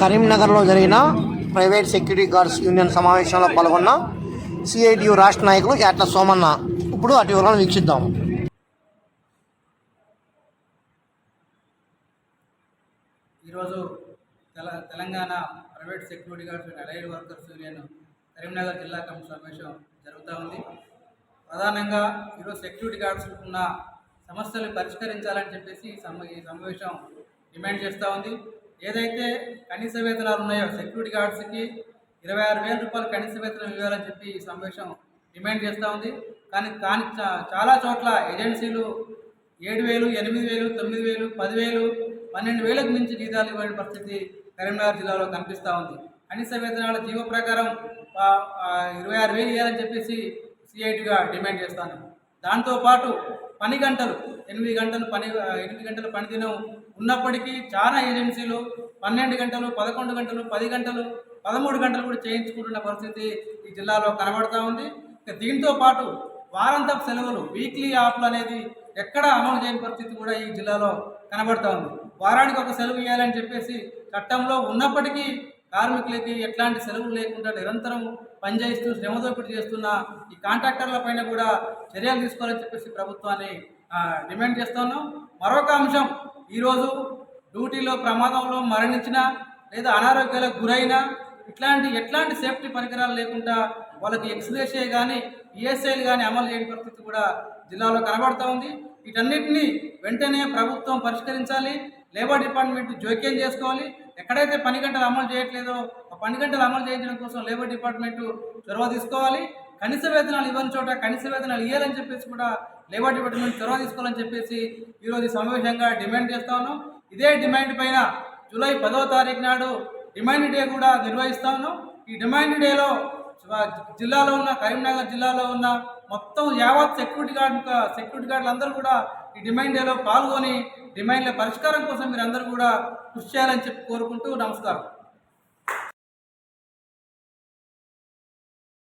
కరీంనగర్లో జరిగిన private security guards union సమావేశంలో పాల్గొన్న సిఐటియు రాష్ట్ర నాయకులు యాట్ల సోమన్న. ఇప్పుడు అటు వివరాలను వీక్షిద్దాం. ఈరోజు తెల Telangana private security guards and allied workers union Karimnagar జిల్లా కమిటీ సమావేశం జరుగుతూ ఉంది. ప్రధానంగా ఈరోజు సెక్యూరిటీ గార్డ్స్ ఉన్న సమస్యలు పరిష్కరించాలని చెప్పేసి ఈ ఈ సమావేశం డిమాండ్ చేస్తూ ఉంది. ఏదైతే కనీస వేతనాలు ఉన్నాయో సెక్యూరిటీ గార్డ్స్కి ఇరవై ఆరు వేల రూపాయలు కనీస వేతనం ఇవ్వాలని చెప్పి ఈ సమావేశం డిమాండ్ చేస్తూ ఉంది. కానీ కానీ చాలా చోట్ల ఏజెన్సీలు ఏడు వేలు ఎనిమిది వేలు తొమ్మిది వేలు పదివేలు పన్నెండు వేలకు మించి జీతాలు ఇవ్వని పరిస్థితి కరీంనగర్ జిల్లాలో కనిపిస్తూ ఉంది. కనీస వేతనాల జీవ ప్రకారం ఇరవై ఆరు వేలు ఇవ్వాలని చెప్పేసి సిఐటిగా డిమాండ్ చేస్తాను. దాంతోపాటు పని గంటలు ఎనిమిది గంటలు పని ఎనిమిది గంటలు పని దినం ఉన్నప్పటికీ చాలా ఏజెన్సీలు పన్నెండు గంటలు పదకొండు గంటలు పది గంటలు పదమూడు గంటలు కూడా చేయించుకుంటున్న పరిస్థితి ఈ జిల్లాలో కనబడుతూ ఉంది. దీంతో పాటు వారాంతపు సెలవులు వీక్లీ ఆఫ్లు అనేది ఎక్కడ అమలు చేయని పరిస్థితి కూడా ఈ జిల్లాలో కనబడుతూ ఉంది. వారానికి ఒక సెలవు ఇవ్వాలని చెప్పేసి చట్టంలో ఉన్నప్పటికీ కార్మికులకి ఎట్లాంటి సెలవులు లేకుండా నిరంతరం పనిచేస్తూ శ్రమదోపిడి చేస్తున్న ఈ కాంట్రాక్టర్ల పైన కూడా చర్యలు తీసుకోవాలని చెప్పేసి ప్రభుత్వాన్ని డిమాండ్ చేస్తున్నాం మరొక అంశం ఈరోజు డ్యూటీలో ప్రమాదంలో మరణించిన లేదా అనారోగ్యాలకు గురైనా ఇట్లాంటి ఎట్లాంటి సేఫ్టీ పరికరాలు లేకుండా వాళ్ళకి ఎక్స్రేషే కానీ ఈఎస్ఐలు కానీ అమలు చేయని పరిస్థితి కూడా జిల్లాలో కనబడుతూ ఉంది. వీటన్నిటిని వెంటనే ప్రభుత్వం పరిష్కరించాలి. లేబర్ డిపార్ట్మెంట్ జోక్యం చేసుకోవాలి. ఎక్కడైతే పని గంటలు అమలు చేయట్లేదో ఆ పని గంటలు అమలు చేయించడం కోసం లేబర్ డిపార్ట్మెంట్ చొరవ తీసుకోవాలి. కనీస వేతనాలు ఇవ్వని చోట కనీస వేతనాలు ఇవ్వాలని చెప్పేసి కూడా లేబర్ డిపార్ట్మెంట్ చొరవ తీసుకోవాలని చెప్పేసి ఈరోజు సమావేశంగా డిమాండ్ చేస్తా ఉన్నాం. ఇదే డిమాండ్ పైన జూలై పదో తారీఖు నాడు డిమాండ్ డే కూడా నిర్వహిస్తా ఉన్నాం. ఈ డిమాండ్ డేలో జిల్లాలో ఉన్న కరీంనగర్ జిల్లాలో ఉన్న మొత్తం యావత్ సెక్యూరిటీ గార్డ్ సెక్యూరిటీ గార్డులు అందరూ కూడా ఈ డిమాండ్ డేలో పాల్గొని డిమాండ్ల పరిష్కారం కోసం మీరు అందరూ కూడా కృషి చేయాలని చెప్పి కోరుకుంటూ నమస్కారం.